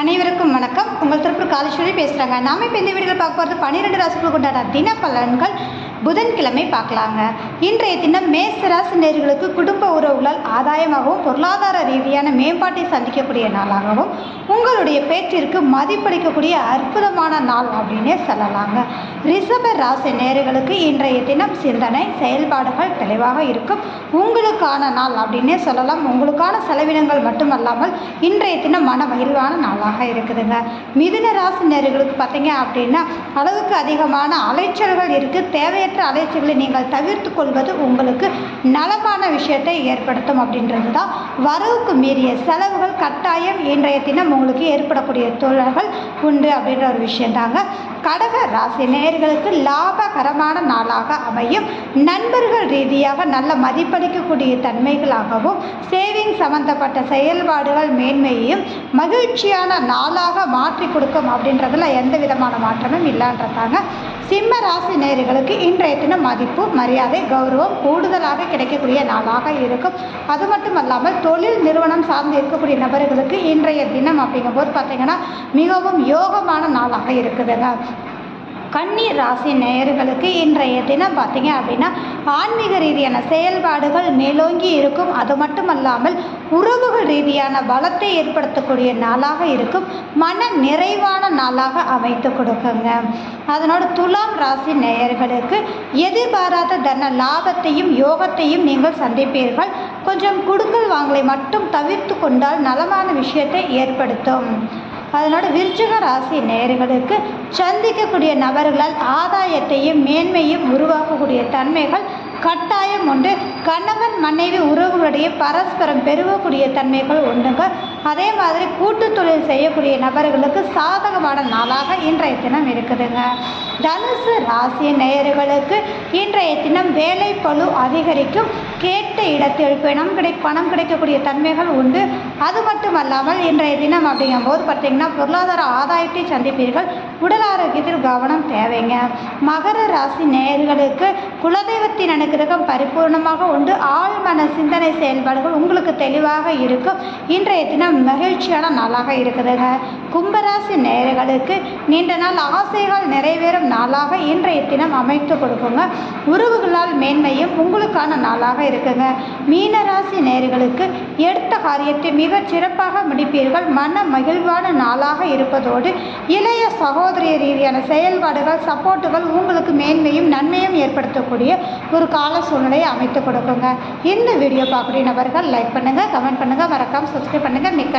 அனைவருக்கும் வணக்கம். உங்கள் திருப்பூர் காலேஸ்வரி பேசுகிறாங்க நாம இப்போ இந்த வீடியோவில் பார்க்க போகிறது பன்னிரெண்டு ராசிகளுக்கு உண்டான தின பலன்கள் புதன்கிழமை பார்க்கலாங்க. இன்றைய தினம் மேசராசி நேர்களுக்கு குடும்ப உறவுகளால் ஆதாயமாகவும் பொருளாதார ரீதியான மேம்பாட்டை சந்திக்கக்கூடிய நாளாகவும் உங்களுடைய பேச்சிற்கு மதிப்பளிக்கக்கூடிய அற்புதமான நாள் அப்படின்னே சொல்லலாங்க. ரிஷப ராசி நேர்களுக்கு இன்றைய தினம் சிந்தனை செயல்பாடுகள் தெளிவாக இருக்கும். உங்களுக்கான நாள் அப்படின்னே சொல்லலாம். உங்களுக்கான செலவினங்கள் மட்டுமல்லாமல் இன்றைய தினம் மன மகிழ்வான நாளாக இருக்குதுங்க. மிதுன ராசி நேர்களுக்கு பார்த்தீங்க அப்படின்னா அளவுக்கு அதிகமான அலைச்சல்கள் இருக்குது தேவையற்ற அலைச்சல்களை நீங்கள் தவிர்த்து கொள்வது உங்களுக்கு நலமான விஷயத்தை ஏற்படுத்தும் அப்படின்றது தான் வரவுக்கு மீறிய செலவுகள் கட்டாயம் இன்றைய தினம் உங்களுக்கு ஏற்படக்கூடிய தொழில்கள் உண்டு அப்படின்ற ஒரு விஷயந்தாங்க கடக ராசி நேயர்களுக்கு லாபகரமான நாளாக அமையும். நண்பர்கள் ரீதியாக நல்ல மதிப்பளிக்கக்கூடிய தன்மைகளாகவும் சேவிங் சம்பந்தப்பட்ட செயல்பாடுகள் மேன்மையையும் மகிழ்ச்சியான நாளாக மாற்றி கொடுக்கும் அப்படின்றதுல எந்த விதமான மாற்றமும் இல்லைன்றதாங்க. சிம்ம ராசி நேயர்களுக்கு இன்றைய தினம் மதிப்பு மரியாதை கௌரவம் கூடுதலாக கிடைக்கக்கூடிய நாளாக இருக்கும். அது மட்டும் அல்லாமல் தொழில் நிறுவனம் சார்ந்து இருக்கக்கூடிய நபர்களுக்கு இன்றைய தினம் அப்படிங்கும்போது பார்த்தீங்கன்னா மிகவும் யோகமான நாளாக இருக்குதுங்க. கன்னி ராசி நேயர்களுக்கு இன்றைய தினம் பார்த்தீங்க அப்படின்னா ஆன்மீக ரீதியான செயல்பாடுகள் மேலோங்கி இருக்கும். அது மட்டுமல்லாமல் உறவுகள் ரீதியான பலத்தை ஏற்படுத்தக்கூடிய நாளாக இருக்கும். மன நிறைவான நாளாக அமைத்து கொடுக்குங்க. அதனோட துலாம் ராசி நேயர்களுக்கு எதிர்பாராத தன லாபத்தையும் யோகத்தையும் நீங்கள் சந்திப்பீர்கள். கொஞ்சம் குடுக்கல் வாங்கலை மட்டும் தவிர்த்து கொண்டால் நலமான விஷயத்தை ஏற்படுத்தும். அதனோட விருச்சிக ராசி நேர்களுக்கு சந்திக்கக்கூடிய நபர்களால் ஆதாயத்தையும் மேன்மையும் உருவாக்கக்கூடிய தன்மைகள் கட்டாயம் உண்டு. கணவன் மனைவி உறவுகளுடைய பரஸ்பரம் பெருகக்கூடிய தன்மைகள் உண்டுங்க. அதே மாதிரி கூட்டு தொழில் செய்யக்கூடிய நபர்களுக்கு சாதகமான நாளாக இன்றைய தினம் இருக்குதுங்க. தனுசு ராசி நேயர்களுக்கு இன்றைய தினம் வேலை பளு அதிகரிக்கும். கேட்ட இடத்தில் பணம் கிடை பணம் கிடைக்கக்கூடிய தன்மைகள் உண்டு. அது மட்டும் அல்லாமல் இன்றைய தினம் அப்படிங்கும்போது பார்த்திங்கன்னா பொருளாதார ஆதாயத்தை சந்திப்பீர்கள். உடல் ஆரோக்கியத்தில் கவனம் தேவைங்க. மகர ராசி நேர்களுக்கு குலதெய்வத்தின் அனுகிரகம் பரிபூர்ணமாக உண்டு. ஆழ்மன சிந்தனை செயல்பாடுகள் உங்களுக்கு தெளிவாக இருக்கும். இன்றைய தினம் மகிழ்ச்சியான நாளாக இருக்குதுங்க. கும்பராசி நேயர்களுக்கு நீண்ட நாள் ஆசைகள் நிறைவேறும் நாளாக இன்றைய தினம் அமைத்து கொடுக்குங்க. உறவுகளால் மேன்மையும் உங்களுக்கான நாளாக இருக்குங்க. மீனராசி நேயர்களுக்கு எடுத்த காரியத்தை மிகச் சிறப்பாக முடிப்பீர்கள். மன மகிழ்வான நாளாக இருப்பதோடு இளைய சகோதரிய ரீதியான செயல்பாடுகள் சப்போர்ட்டுகள் உங்களுக்கு மேன்மையும் நன்மையும் ஏற்படுத்தக்கூடிய ஒரு கால சூழ்நிலையை அமைத்து கொடுக்குங்க. இந்த வீடியோ பார்க்கக்கூடிய நபர்கள் லைக் பண்ணுங்கள் கமெண்ட் பண்ணுங்கள் மறக்காமல் சப்ஸ்கிரைப் பண்ணுங்கள் மிக்க